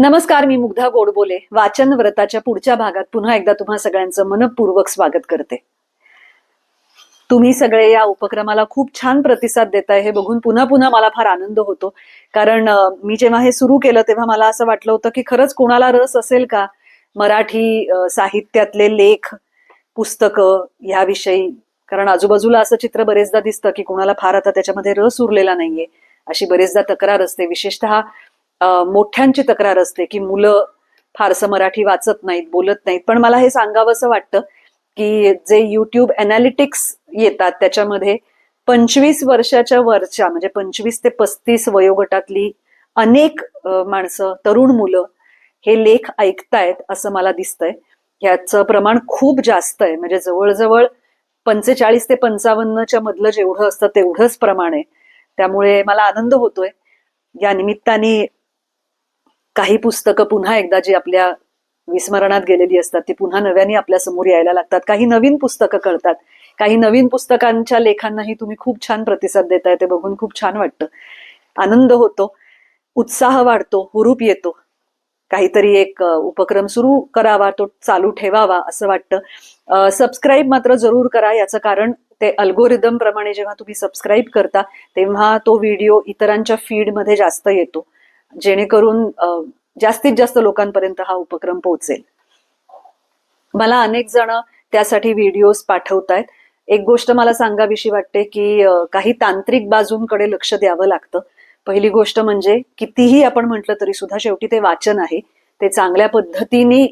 नमस्कार मी मुग्धा गोडबोले. वाचन व्रताच्या पुढच्या भागात पुन्हा एकदा तुम्हा सगळ्यांचं मनपूर्वक स्वागत करते. तुम्ही सगळे या उपक्रमाला खूप छान प्रतिसाद देताय हे बघून पुन्हा पुन्हा मला फार आनंद होतो. कारण मी जेव्हा हे सुरू केलं तेव्हा मला असं वाटलं होतं की खरंच कोणाला रस असेल का? मराठी साहित्यातले लेख पुस्तकं ह्याविषयी. कारण आजूबाजूला असं चित्र बरेचदा दिसतं की कोणाला फार आता त्याच्यामध्ये रस उरलेला नाहीये. अशी बरेचदा तक्रार असते. विशेषतः मोठ्यांची तक्रार असते की मुलं फारसं मराठी वाचत नाहीत बोलत नाहीत. पण मला हे सांगावंसं वाटतं की जे युट्यूब अनालिटिक्स येतात त्याच्यामध्ये पंचवीस वर्षाच्या वरच्या म्हणजे पंचवीस ते पस्तीस वयोगटातली अनेक माणसं तरुण मुलं हे लेख ऐकतायत असं मला दिसतंय. ह्याचं प्रमाण खूप जास्त आहे. म्हणजे जवळजवळ पंचेचाळीस ते पंचावन्नच्या मधलं जेवढं असतं तेवढंच प्रमाण आहे. त्यामुळे मला आनंद होतोय. या निमित्ताने काही पुस्तकं पुन्हा एकदा जी आपल्या विस्मरणात गेलेली असतात ती पुन्हा नव्याने आपल्यासमोर यायला लागतात. काही नवीन पुस्तकं कळतात. काही नवीन पुस्तकांच्या लेखांनाही तुम्ही खूप छान प्रतिसाद देताय ते बघून खूप छान वाटतं. आनंद होतो उत्साह वाढतो हुरूप येतो. काहीतरी एक उपक्रम सुरू करावा तो चालू ठेवावा असं वाटतं. सबस्क्राईब मात्र जरूर करा याचं कारण ते अल्गोरिदम प्रमाणे जेव्हा तुम्ही सबस्क्राईब करता तेव्हा तो व्हिडिओ इतरांच्या फीडमध्ये जास्त येतो. जेणेकरून जास्तीत जास्त लोकांपर्यंत हा उपक्रम पोहोचेल. मला अनेक जण त्यासाठी व्हिडिओज पाठवतायत. एक गोष्ट मला सांगावीशी वाटते की काही तांत्रिक बाजूंकडे लक्ष द्यावं लागतं. पहिली गोष्ट म्हणजे कितीही आपण म्हटलं तरी सुद्धा शेवटी ते वाचन आहे. ते चांगल्या पद्धतीने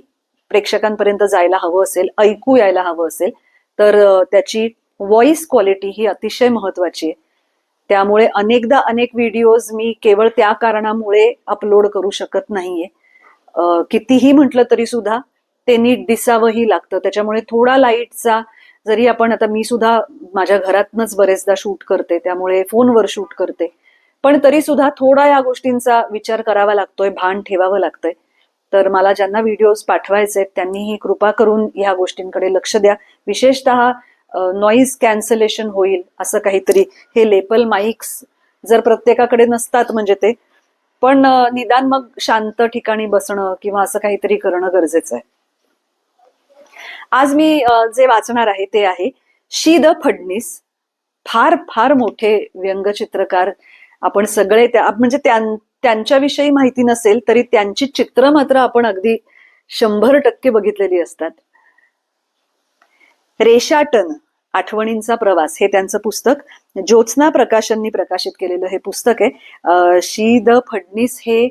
प्रेक्षकांपर्यंत जायला हवं असेल ऐकू यायला हवं असेल तर त्याची व्हॉइस क्वालिटी ही अतिशय महत्वाची आहे. त्यामुळे अनेकदा अनेक व्हिडिओज मी केवळ त्या कारणामुळे अपलोड करू शकत नाहीये. कितीही म्हटलं तरी सुद्धा ते नीट दिसावंही लागतं. त्याच्यामुळे थोडा लाईटचा जरी आपण आता मी सुद्धा माझ्या घरातनच बरेचदा शूट करते त्यामुळे फोनवर शूट करते. पण तरी सुद्धा थोडा या गोष्टींचा विचार करावा लागतोय भान ठेवावं लागतंय. तर मला ज्यांना व्हिडिओज पाठवायचे आहेत त्यांनीही कृपा करून ह्या गोष्टींकडे लक्ष द्या. विशेषतः नॉईज कॅन्सलेशन होईल असं काहीतरी. हे लेपल माईक्स जर प्रत्येकाकडे नसतात म्हणजे ते पण निदान मग शांत ठिकाणी बसणं किंवा असं काहीतरी करणं गरजेचं आहे. आज मी जे वाचणार आहे ते आहे शी द फडणीस. फार फार मोठे व्यंगचित्रकार आपण सगळे त्या म्हणजे त्यांच्याविषयी माहिती नसेल तरी त्यांची चित्र मात्र आपण अगदी शंभर टक्के बघितलेली असतात. रेषाटन आठवणींचा प्रवास हे त्यांचं पुस्तक. ज्योत्स्ना प्रकाशननी प्रकाशित केलेलं हे पुस्तक आहे. शी द फडणीस हे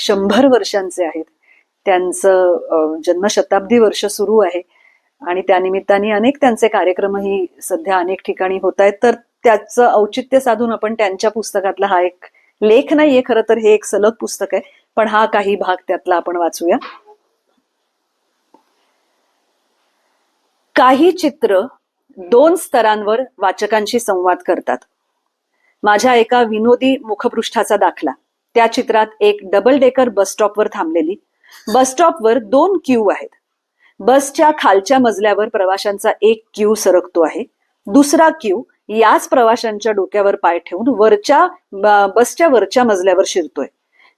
शंभर वर्षांचे आहेत. त्यांचं जन्मशताब्दी वर्ष सुरू आहे. आणि त्यानिमित्ताने अनेक त्यांचे कार्यक्रमही सध्या अनेक ठिकाणी होत आहेत. तर त्याचं औचित्य साधून आपण त्यांच्या पुस्तकातला हा एक लेख नाहीये खरं तर हे एक सलग पुस्तक आहे. पण हा काही भाग त्यातला आपण वाचूया. काही चित्र दोन स्तरांवर वाचकांशी संवाद करतात. माझ्या एका विनोदी मुखपृष्ठाचा दाखला. त्या चित्रात एक डबल डेकर बस स्टॉपवर थांबलेली. बस स्टॉपवर दोन क्यू आहेत. बसच्या खालच्या मजल्यावर प्रवाशांचा एक क्यू सरकतो आहे. दुसरा क्यू याच प्रवाशांच्या डोक्यावर पाय ठेवून वरच्या बसच्या वरच्या मजल्यावर शिरतोय.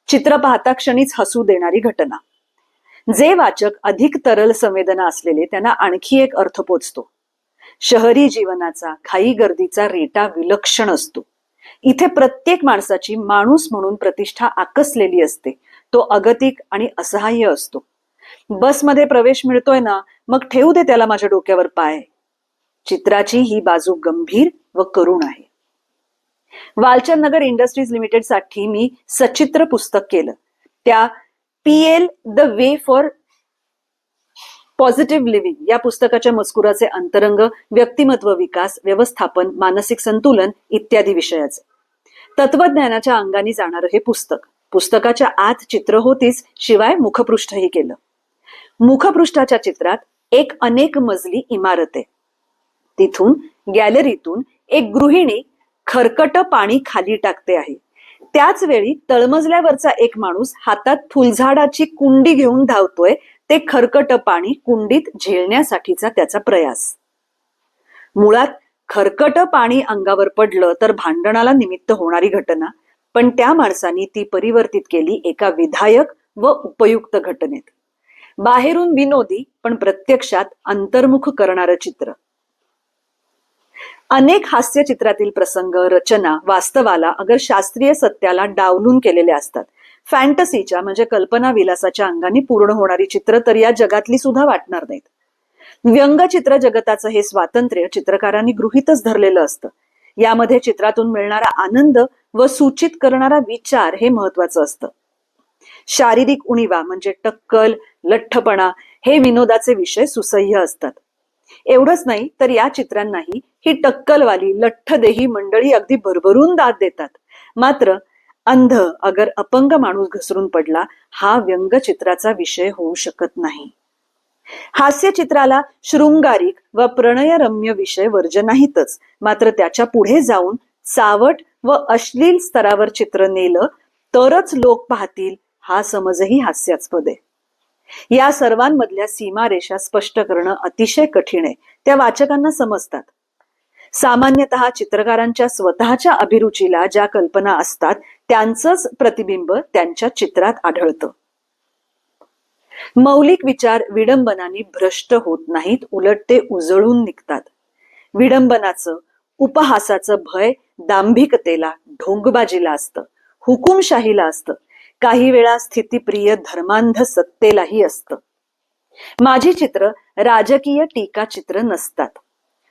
चित्र पाहता क्षणीच हसू देणारी घटना. जे वाचक अधिक तरल संवेदना असलेले त्यांना आणखी एक अर्थ पोचतो. शहरी जीवनाचा घाई गर्दीचा रेटा विलक्षण असतो. इथे प्रत्येक माणसाची माणूस म्हणून प्रतिष्ठा आकसलेली असते. तो अगतिक आणि असहाय्य असतो. बसमध्ये प्रवेश मिळतोय ना मग ठेवू दे त्याला माझ्या डोक्यावर पाय. चित्राची ही बाजू गंभीर व करुण आहे. वालचंद नगर इंडस्ट्रीज लिमिटेडसाठी मी सचित्र पुस्तक केलं. त्या P L the way for positive living या पुस्तकाच्या मजकुराचे अंतरंग व्यक्तिमत्व विकास व्यवस्थापन मानसिक संतुलन इत्यादी विषयाचे. तत्वज्ञानाच्या अंगाने जाणारं हे पुस्तक. पुस्तकाच्या आत चित्र होतीच शिवाय मुखपृष्ठही केलं. मुखपृष्ठाच्या चित्रात एक अनेक मजली इमारत आहे. तिथून गॅलरीतून एक गृहिणी खरकट पाणी खाली टाकते आहे. त्याच वेळी तळमजल्यावरचा एक माणूस हातात फुलझाडाची कुंडी घेऊन धावतोय ते खरकट पाणी कुंडीत झेलण्यासाठीचा त्याचा प्रयास. मुळात खरकट पाणी अंगावर पडलं तर भांडणाला निमित्त होणारी घटना पण त्या माणसानी ती परिवर्तित केली एका विधायक व उपयुक्त घटनेत. बाहेरून विनोदी पण प्रत्यक्षात अंतर्मुख करणारं चित्र. अनेक हास्य चित्रातील प्रसंग रचना वास्तवाला अगर शास्त्रीय सत्याला डावलून केलेले असतात फॅन्टसीच्या म्हणजे कल्पना विलासाच्या अंगाने पूर्ण होणारी चित्र तर या जगातली सुद्धा वाटणार नाहीत. व्यंगचित्र जगताचं हे स्वातंत्र्य चित्रकारांनी गृहीतच धरलेलं असतं. यामध्ये चित्रातून मिळणारा आनंद व सूचित करणारा विचार हे महत्वाचं असतं. शारीरिक उणीवा म्हणजे टक्कल लठ्ठपणा हे विनोदाचे विषय सुसह्य असतात. एवढंच नाही तर या चित्रांनाही ही टक्कलवाली लठ्ठदेही मंडळी अगदी भरभरून दाद देतात. मात्र अंध अगर अपंग माणूस घसरून पडला हा व्यंगचित्राचा विषय होऊ शकत नाही. हास्य चित्राला शृंगारिक व प्रणयरम्य विषय वर्ज नाहीतच. मात्र त्याच्या पुढे जाऊन चावट व अश्लील स्तरावर चित्र नेलं तरच लोक पाहतील हा समजही हास्यास्पद आहे या सर्वांमधल्या सीमारेषा स्पष्ट करणं अतिशय कठीण आहे. त्या वाचकांना समजतात. सामान्यतः चित्रकारांच्या स्वतःच्या अभिरुचीला ज्या कल्पना असतात त्यांचंच प्रतिबिंब त्यांच्या चित्रात आढळतं. मौलिक विचार विडंबनाने भ्रष्ट होत नाहीत उलट ते उजळून निघतात. विडंबनाचं उपहासाचं भय दांभिकतेला ढोंगबाजीला असतं हुकुमशाहीला असतं. काही वेळा स्थितीप्रिय धर्मांध सत्तेलाही असतं. माझी चित्र राजकीय टीका चित्र नसतात.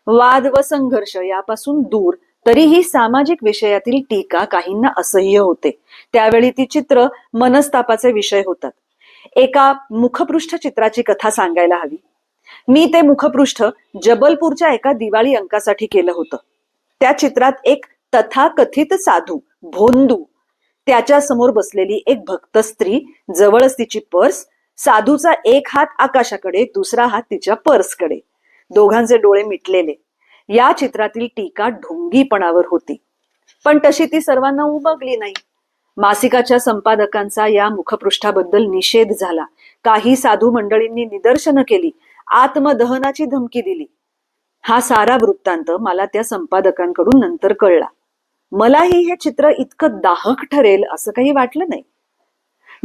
वाद व संघर्ष यापासून दूर तरीही सामाजिक विषयातील टीका काहींना असह्य होते. त्यावेळी ती चित्र मनस्तापाचे विषय होतात. एका मुखपृष्ठ चित्राची कथा सांगायला हवी. मी ते मुखपृष्ठ जबलपूरच्या एका दिवाळी अंकासाठी केलं होतं. त्या चित्रात एक तथाकथित साधू भोंदू त्याच्यासमोर बसलेली एक भक्त स्त्री जवळच तिची पर्स साधूचा एक हात आकाशाकडे दुसरा हात तिच्या पर्सकडे. दोघांचे डोळे मिटलेले. या चित्रातील टीका ढोंगीपणावर होती. पण तशी ती सर्वांना उमगली नाही. मासिकाच्या संपादकांचा या मुखपृष्ठाबद्दल निषेध झाला. काही साधू मंडळींनी निदर्शनं केली. आत्मदहनाची धमकी दिली. हा सारा वृत्तांत मला त्या संपादकांकडून नंतर कळला. मलाही हे चित्र इतकं दाहक ठरेल असं काही वाटलं नाही.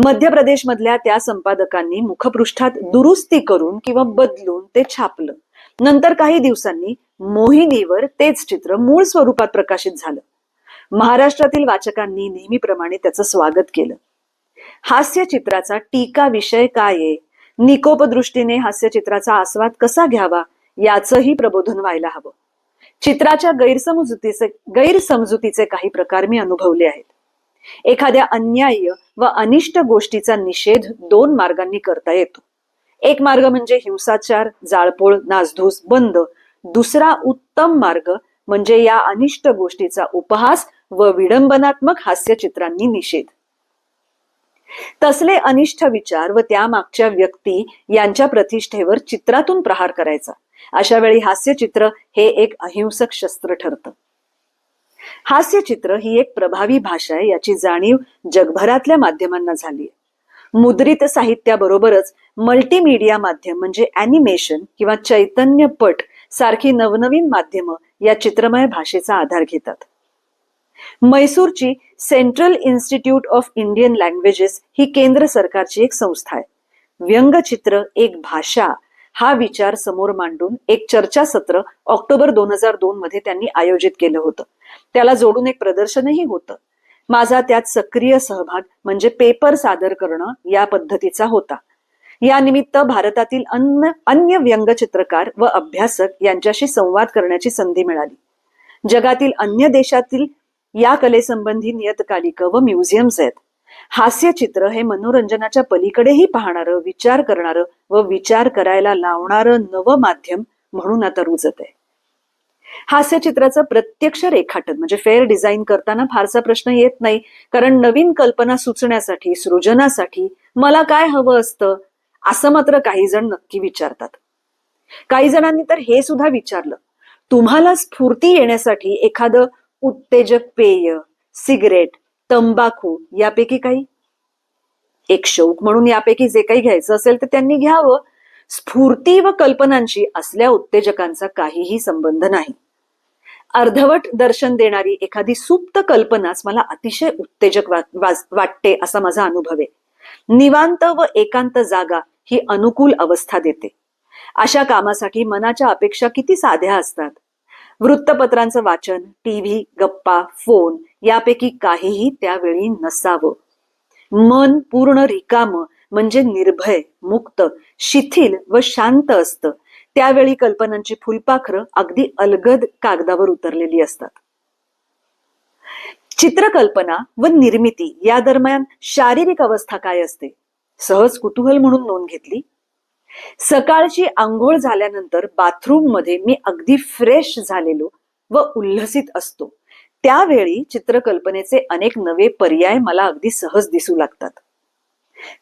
मध्य प्रदेशमधल्या त्या संपादकांनी मुखपृष्ठात दुरुस्ती करून किंवा बदलून ते छापलं. नंतर काही दिवसांनी मोहिनीवर तेच चित्र मूळ स्वरूपात प्रकाशित झालं. महाराष्ट्रातील वाचकांनी नेहमीप्रमाणे त्याचं स्वागत केलं. हास्य चित्राचा टीका विषय काय आहे? निकोप दृष्टीने हास्य चित्राचा आस्वाद कसा घ्यावा? याचंही प्रबोधन व्हायला हवं. चित्राच्या गैरसमजुतीचे गैरसमजुतीचे काही प्रकार मी अनुभवले आहेत. एखाद्या अन्याय व अनिष्ट गोष्टीचा निषेध दोन मार्गांनी करता येतो. एक मार्ग म्हणजे हिंसाचार जाळपोळ नासधूस बंद. दुसरा उत्तम मार्ग म्हणजे या अनिष्ट गोष्टीचा उपहास व विडंबनात्मक हास्यचित्रांनी निषेध. तसले अनिष्ट विचार व त्यामागच्या व्यक्ती यांच्या प्रतिष्ठेवर चित्रातून प्रहार करायचा. अशा वेळी हास्यचित्र हे एक अहिंसक शस्त्र ठरतं. हास्यचित्र ही एक प्रभावी भाषा आहे याची जाणीव जगभरातल्या माध्यमांना झाली मुद्रित साहित्याबरोबरच मल्टीमीडिया माध्यम म्हणजे अॅनिमेशन किंवा चैतन्यपट सारखी नवनवीन माध्यमं या चित्रमय भाषेचा आधार घेतात. मैसूरची central institute of Indian languages ही केंद्र सरकारची एक संस्था आहे. व्यंगचित्र एक भाषा हा विचार समोर मांडून एक चर्चासत्र ऑक्टोबर दोन हजार दोन मध्ये त्यांनी आयोजित केलं होतं. त्याला जोडून एक प्रदर्शनही होतं. माझा त्यात सक्रिय सहभाग म्हणजे पेपर सादर करणं या पद्धतीचा होता. यानिमित्त भारतातील अन्य अन्य व्यंगचित्रकार व अभ्यासक यांच्याशी संवाद करण्याची संधी मिळाली. जगातील अन्य देशातील या कलेसंबंधी नियतकालिकं व म्युझियम्स आहेत. हास्यचित्र हे मनोरंजनाच्या पलीकडेही पाहणारं विचार करणारं व विचार करायला लावणारं नवं माध्यम म्हणून आता रुजत आहे. हास्यचित्राचं प्रत्यक्ष रेखाटन म्हणजे फेअर डिझाईन करताना फारसा प्रश्न येत नाही कारण नवीन कल्पना सुचण्यासाठी सृजनासाठी मला काय हवं असतं असं मात्र काही जण नक्की विचारतात. काही जणांनी तर हे सुद्धा विचारलं तुम्हाला स्फूर्ती येण्यासाठी एखादं उत्तेजक पेय सिगरेट तंबाखू यापैकी काही? एक शौक म्हणून यापैकी जे काही घ्यायचं असेल तर त्यांनी घ्यावं. स्फूर्ती व कल्पनांशी असल्या उत्तेजकांचा काहीही संबंध नाही. अर्धवट दर्शन देणारी एखादी सुप्त कल्पनाच मला अतिशय उत्तेजक वाटते असा माझा अनुभव आहे. निवांत व एकांत जागा ही अनुकूल अवस्था देते. अशा कामासाठी मनाच्या अपेक्षा किती साध्या असतात? वृत्तपत्रांचं वाचन टीव्ही गप्पा फोन यापैकी काहीही त्यावेळी नसावं. मन पूर्ण रिकाम म्हणजे निर्भय मुक्त शिथिल व शांत असतं. त्यावेळी कल्पनांची फुलपाखरं अगदी अलगद कागदावर उतरलेली असतात. चित्रकल्पना व निर्मिती या दरम्यान शारीरिक अवस्था काय असते? सहज कुतूहल म्हणून नोंद घेतली. सकाळची आंघोळ झाल्यानंतर बाथरूममध्ये मी अगदी फ्रेश झालेलो व उल्हसित असतो. त्यावेळी चित्रकल्पनेचे अनेक नवे पर्याय मला अगदी सहज दिसू लागतात.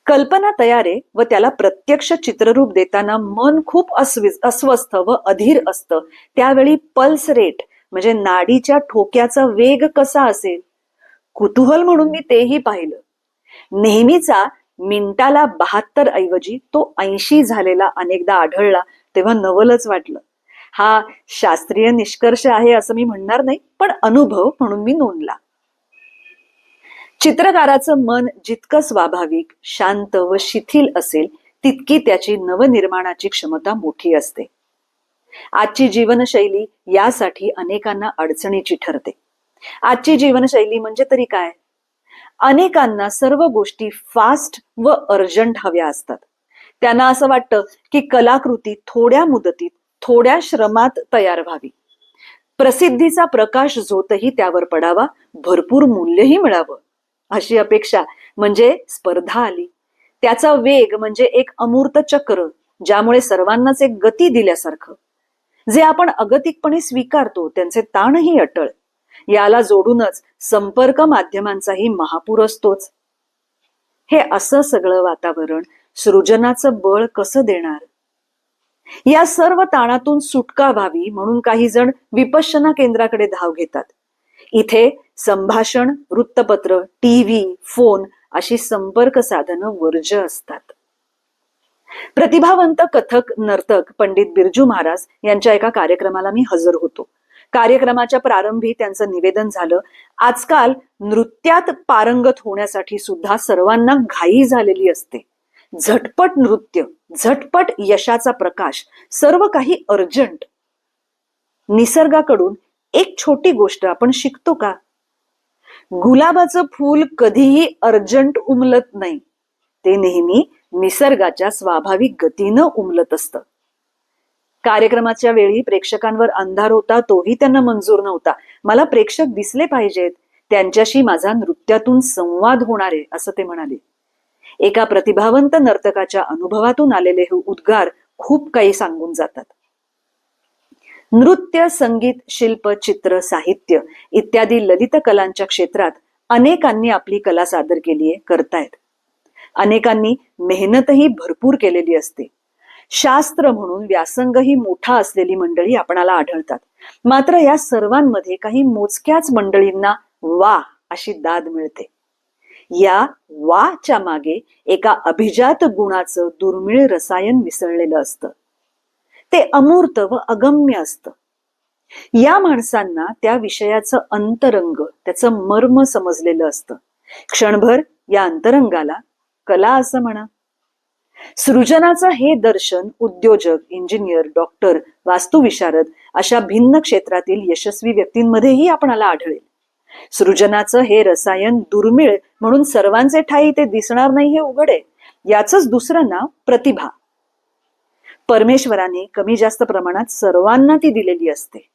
कल्पना तयारे व त्याला प्रत्यक्ष चित्ररूप देताना मन खूप अस्वस्थ व अधीर असतं. त्यावेळी पल्स रेट म्हणजे नाडीच्या ठोक्याचा वेग कसा असेल? कुतूहल म्हणून मी तेही पाहिलं. नेहमीचा मिनिटाला बहात्तर ऐवजी तो ऐंशी झालेला अनेकदा आढळला तेव्हा नवलच वाटलं. हा शास्त्रीय निष्कर्ष आहे असं मी म्हणणार नाही पण अनुभव म्हणून मी नोंदला. चित्रकाराचं मन जितकं स्वाभाविक शांत व शिथिल असेल तितकी त्याची नवनिर्माणाची क्षमता मोठी असते. आजची जीवनशैली यासाठी अनेकांना अडचणीची ठरते. आजची जीवनशैली म्हणजे तरी काय? अनेकांना सर्व गोष्टी फास्ट व अर्जंट हव्या असतात. त्यांना असं वाटतं की कलाकृती थोड्या मुदतीत थोड्या श्रमात तयार व्हावी. प्रसिद्धीचा प्रकाश झोतही त्यावर पडावा भरपूर मूल्यही मिळावं. अशी अपेक्षा म्हणजे स्पर्धा आली. त्याचा वेग म्हणजे एक अमूर्त चक्र ज्यामुळे सर्वांनाच एक गती दिल्यासारखं. जे आपण अगतिकपणे स्वीकारतो त्यांचे ताणही अटळ. याला जोडूनच संपर्क माध्यमांचाही महापूर असतोच. हे असं सगळं वातावरण सृजनाचं बळ कसं देणार? या सर्व ताणातून सुटका व्हावी म्हणून काही जण विपश्यना केंद्राकडे धाव घेतात. इथे संभाषण वृत्तपत्र टीव्ही फोन अशी संपर्क साधनं वर्ज असतात. प्रतिभावंत कथक नर्तक पंडित बिरजू महाराज यांच्या एका कार्यक्रमाला मी हजर होतो. कार्यक्रमाच्या प्रारंभी त्यांचं निवेदन झालं. आजकाल नृत्यात पारंगत होण्यासाठी सुद्धा सर्वांना घाई झालेली असते. झटपट नृत्य झटपट यशाचा प्रकाश सर्व काही अर्जंट. निसर्गाकडून एक छोटी गोष्ट आपण शिकतो का? गुलाबाचं फूल कधीही अर्जंट उमलत नाही. ते नेहमी निसर्गाच्या स्वाभाविक गतीनं उमलत असतं. कार्यक्रमाच्या वेळी प्रेक्षकांवर अंधार होता तोही त्यांना मंजूर नव्हता. मला प्रेक्षक दिसले पाहिजेत. त्यांच्याशी माझा नृत्यातून संवाद होणार आहे असं ते म्हणाले. एका प्रतिभावंत नर्तकाच्या अनुभवातून आलेले हे उद्गार खूप काही सांगून जातात. नृत्य संगीत शिल्प चित्र साहित्य इत्यादी ललित कलांच्या क्षेत्रात अनेकांनी आपली कला सादर केली आहे करतायत. अनेकांनी मेहनतही भरपूर केलेली असते. शास्त्र म्हणून व्यासंग ही मोठा असलेली मंडळी आपणाला आढळतात. मात्र या सर्वांमध्ये काही मोजक्याच मंडळींना वा अशी दाद मिळते. या वाच्या मागे एका अभिजात गुणाचं दुर्मिळ रसायन मिसळलेलं असतं. ते अमूर्त व अगम्य असतं. या माणसांना त्या विषयाचं अंतरंग त्याचं मर्म समजलेलं असतं. क्षणभर या अंतरंगाला कला असं म्हणा सृजनाचं हे दर्शन उद्योजक इंजिनियर डॉक्टर वास्तुविशारद अशा भिन्न क्षेत्रातील यशस्वी व्यक्तींमध्येही आपणाला आढळेल. सृजनाचं हे रसायन दुर्मिळ म्हणून सर्वांचे ठाई ते दिसणार नाही हे उघड. आहे याच दुसरं नाव प्रतिभा. परमेश्वराने कमी जास्त प्रमाणात सर्वांना ती दिलेली असते.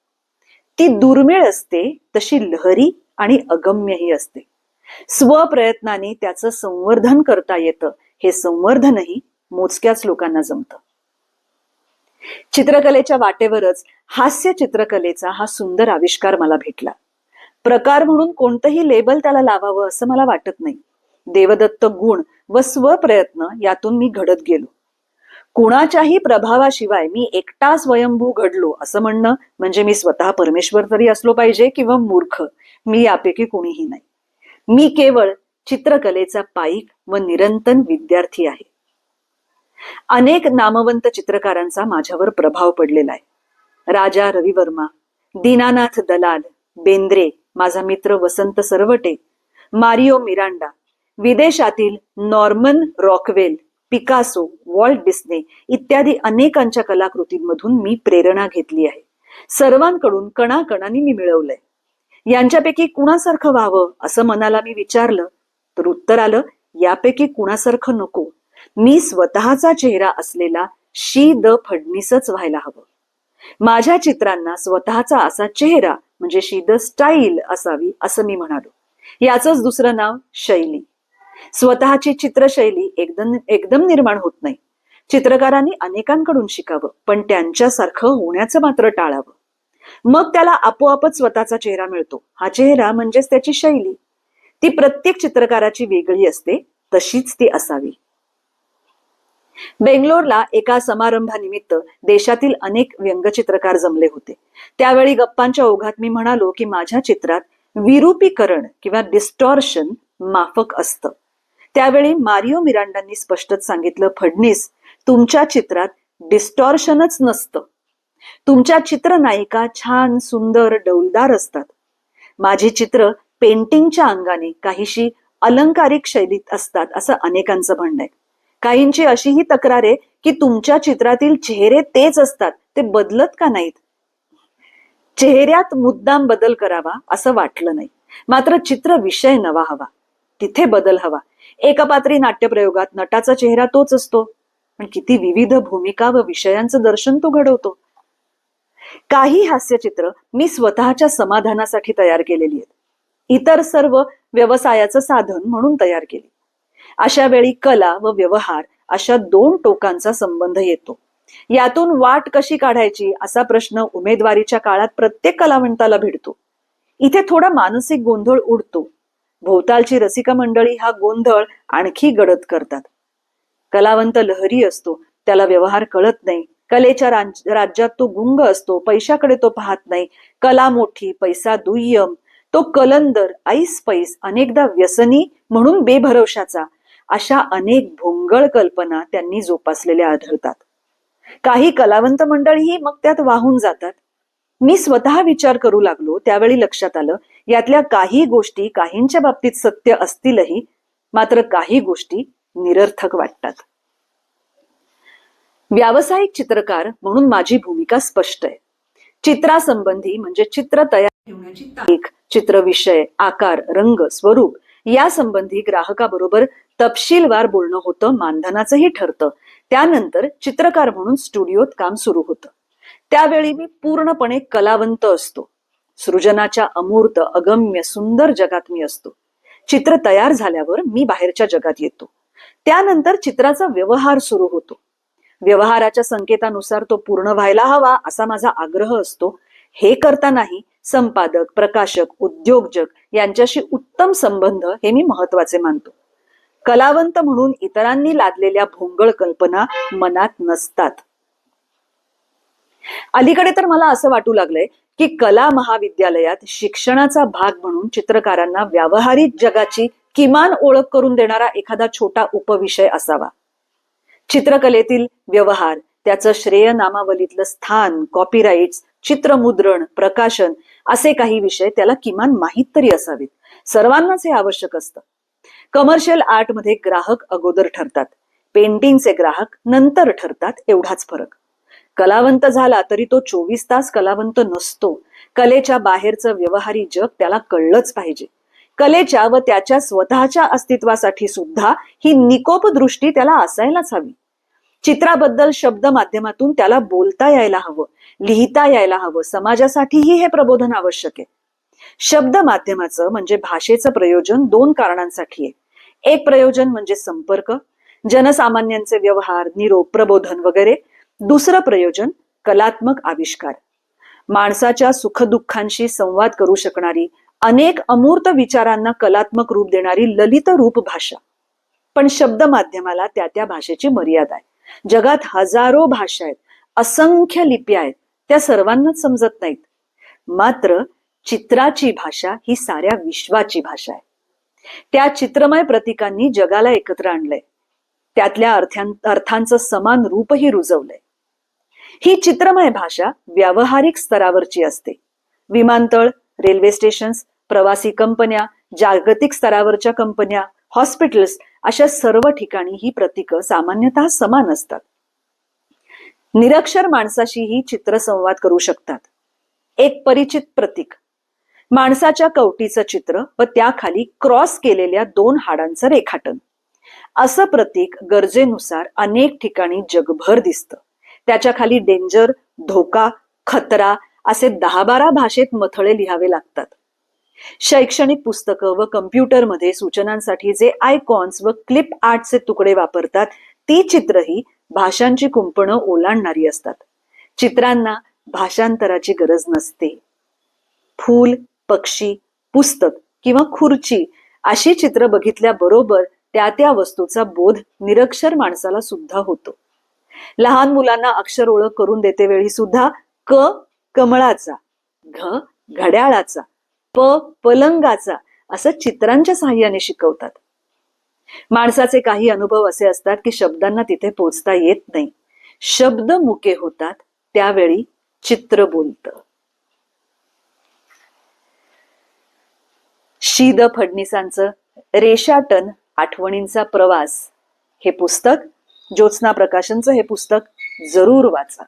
ती दुर्मिळ असते तशी लहरी आणि अगम्यही असते. स्वप्रयत्नाने त्याचं संवर्धन करता येतं. हे संवर्धनही मोजक्याच लोकांना जमतं. चित्रकलेच्या वाटेवरच हास्य चित्रकलेचा हा सुंदर आविष्कार मला भेटला. प्रकार म्हणून कोणतंही लेबल त्याला लावावं असं मला वाटत नाही. देवदत्त गुण व स्वप्रयत्न यातून मी घडत गेलो. कुणाच्याही प्रभावाशिवाय मी एकटा स्वयंभू घडलो असं म्हणणं म्हणजे मी स्वतः परमेश्वर तरी असलो पाहिजे किंवा मूर्ख मी यापैकी कोणीही नाही. मी केवळ चित्रकलेचा पाईक व निरंतर विद्यार्थी आहे. अनेक नामवंत चित्रकारांचा माझ्यावर प्रभाव पडलेला आहे. राजा रविवर्मा दीनानाथ दलाल बेंद्रे माझा मित्र वसंत सरवटे मारिओ मिरांडा विदेशातील Norman Rockwell Picasso Walt Disney इत्यादी अनेकांच्या कलाकृतींमधून मी प्रेरणा घेतली आहे. सर्वांकडून कणाकणाने मी मिळवलंय. यांच्यापैकी कुणासारखं व्हावं असं मनाला मी विचारलं तर उत्तर आलं यापैकी कुणासारखं नको. मी स्वतःचा चेहरा असलेला शी द फडणीसच व्हायला हवं. माझ्या चित्रांना स्वतःचा असा चेहरा म्हणजे शी द स्टाईल असावी असं मी म्हणालो. याचंच दुसरं नाव शैली. स्वतःची चित्रशैली एकदम एकदम निर्माण होत नाही. चित्रकारांनी अनेकांकडून शिकावं पण त्यांच्यासारखं होण्याचं मात्र टाळावं. मग त्याला आपोआपच स्वतःचा चेहरा मिळतो. हा चेहरा म्हणजेच त्याची शैली. ती प्रत्येक चित्रकाराची वेगळी असते तशीच ती असावी. बेंगलोरला एका समारंभानिमित्त देशातील अनेक व्यंगचित्रकार जमले होते. त्यावेळी गप्पांच्या ओघात मी म्हणालो की माझ्या चित्रात विरूपीकरण किंवा डिस्टॉर्शन माफक असतं. त्यावेळी मारिओ मिरांडांनी स्पष्टच सांगितलं फडणीस तुमच्या चित्रात डिस्टॉर्शनच नसतं. तुमच्या चित्रनायिका छान सुंदर डौलदार असतात. माझी चित्र पेंटिंगच्या अंगाने काहीशी अलंकारिक शैलीत असतात असं अनेकांचं म्हणणं आहे. काहींची अशीही तक्रार आहे की तुमच्या चित्रातील चेहरे तेच असतात ते बदलत का नाहीत? चेहऱ्यात मुद्दाम बदल करावा असं वाटलं नाही. मात्र चित्र विषय नवा हवा. तिथे बदल हवा. एकपात्री नाट्यप्रयोगात नटाचा चेहरा तोच असतो. पण किती विविध भूमिका व विषयांचं दर्शन तो घडवतो. काही हास्यचित्र मी स्वतःच्या समाधानासाठी तयार केलेली आहेत. इतर सर्व व्यवसायाचं साधन म्हणून तयार केली. अशा वेळी कला व व्यवहार अशा दोन टोकांचा संबंध येतो. यातून वाट कशी काढायची असा प्रश्न उमेदवारीच्या काळात प्रत्येक कलावंताला भिडतो. इथे थोडा मानसिक गोंधळ उडतो. भोवतालची रसिका मंडळी हा गोंधळ आणखी गडद करतात. कलावंत लहरी असतो त्याला व्यवहार कळत नाही. कलेच्या राज्यात तो गुंग असतो पैशाकडे तो पाहत नाही. कला मोठी पैसा दुय्यम. तो कलंदर ऐस पैस अनेकदा व्यसनी म्हणून बेभरवशाचा. अशा अनेक भोंगळ कल्पना त्यांनी जोपासलेल्या आढळतात. काही कलावंत मंडळीही मग त्यात वाहून जातात. मी स्वतः विचार करू लागलो त्यावेळी लक्षात आलं यातल्या काही गोष्टी काहींच्या बाबतीत सत्य असतीलही मात्र काही गोष्टी निरर्थक वाटतात. व्यावसायिक चित्रकार म्हणून माझी भूमिका स्पष्ट आहे. चित्रासंबंधी म्हणजे चित्र तयार ठेवण्याची तारीख चित्र विषय आकार रंग स्वरूप या संबंधी ग्राहकाबरोबर तपशीलवार बोलणं होतं मानधनाचंही ठरतं. त्यानंतर चित्रकार म्हणून स्टुडिओत काम सुरू होतं. त्यावेळी मी पूर्णपणे कलावंत असतो. सृजनाच्या अमूर्त अगम्य सुंदर जगात मी असतो. चित्र तयार झाल्यावर मी बाहेरच्या जगात येतो. त्यानंतर चित्राचा व्यवहार सुरू होतो. व्यवहाराच्या संकेतानुसार तो पूर्ण व्हायला हवा असा माझा आग्रह असतो. हे करतानाही संपादक प्रकाशक उद्योजक यांच्याशी उत्तम संबंध हे मी महत्त्वाचे मानतो. कलावंत म्हणून इतरांनी लादलेल्या भोंगळ कल्पना मनात नसतात. अलीकडे तर मला असं वाटू लागलंय की कला महाविद्यालयात शिक्षणाचा भाग म्हणून चित्रकारांना व्यावहारिक जगाची किमान ओळख करून देणारा एखादा छोटा उपविषय असावा. चित्रकलेतील व्यवहार त्याचं श्रेय नामावलीतलं स्थान कॉपीराईट्स चित्रमुद्रण प्रकाशन असे काही विषय त्याला किमान माहीत तरी असावेत. सर्वांनाच हे आवश्यक असतं. कमर्शियल आर्टमध्ये ग्राहक अगोदर ठरतात. पेंटिंगचे ग्राहक नंतर ठरतात एवढाच फरक. कलावंत झाला तरी तो चोवीस तास कलावंत नसतो. कलेच्या बाहेरचं व्यवहारी जग त्याला कळलंच पाहिजे. कलेच्या व त्याच्या स्वतःच्या अस्तित्वासाठी सुद्धा ही निकोप दृष्टी त्याला असायलाच हवी. चित्राबद्दल शब्द माध्यमातून त्याला बोलता यायला हवं लिहिता यायला हवं समाजासाठीही हे प्रबोधन आवश्यक आहे. शब्द माध्यमाचं म्हणजे भाषेचं प्रयोजन दोन कारणांसाठी आहे. एक प्रयोजन म्हणजे संपर्क जनसामान्यांचे व्यवहार निरोप प्रबोधन वगैरे. दुसरं प्रयोजन कलात्मक आविष्कार. माणसाच्या सुखदुःखांशी संवाद करू शकणारी अनेक अमूर्त विचारांना कलात्मक रूप देणारी ललित रूप भाषा. पण शब्द माध्यमाला त्या त्या भाषेची मर्यादा आहे. जगात हजारो भाषा आहेत. असंख्य लिप्या आहेत. त्या सर्वांनाच समजत नाहीत. मात्र चित्राची भाषा ही साऱ्या विश्वाची भाषा आहे. त्या चित्रमय प्रतीकांनी जगाला एकत्र आणलंय. त्यातल्या अर्थां अर्थांचं समान रूपही रुजवलंय. ही चित्रमय भाषा व्यावहारिक स्तरावरची असते. विमानतळ रेल्वे स्टेशन्स प्रवासी कंपन्या जागतिक स्तरावरच्या कंपन्या हॉस्पिटल्स अशा सर्व ठिकाणी ही प्रतीकं सामान्यतः समान असतात. निरक्षर माणसाशीही चित्रसंवाद करू शकतात. एक परिचित प्रतीक माणसाच्या कवटीचं चित्र व त्याखाली क्रॉस केलेल्या दोन हाडांचं रेखाटन. असं प्रतीक गरजेनुसार अनेक ठिकाणी जगभर दिसतं. त्याच्याखाली डेंजर धोका खतरा असे दहा बारा भाषेत मथळे लिहावे लागतात. शैक्षणिक पुस्तकं व कम्प्युटरमध्ये सूचनांसाठी जे आयकॉन्स व क्लिप आर्टचे तुकडे वापरतात ती चित्रही भाषांची कुंपणं ओलांडणारी असतात. चित्रांना भाषांतराची गरज नसते. फूल पक्षी पुस्तक किंवा खुर्ची अशी चित्र बघितल्याबरोबर त्या त्या वस्तूचा बोध निरक्षर माणसाला सुद्धा होतो. लहान मुलांना अक्षर ओळख करून देते वेळी सुद्धा क कमळाचा घ घड्याळाचा प पलंगाचा असं चित्रांच्या सहाय्याने शिकवतात. माणसाचे काही अनुभव असे असतात की शब्दांना तिथे पोचता येत नाही. शब्द मुके होतात त्यावेळी चित्र बोलतं. शीद फडणीसांचं रेषाटन आठवणींचा प्रवास. हे पुस्तक ज्योत्स्ना प्रकाशनचं हे पुस्तक जरूर वाचा.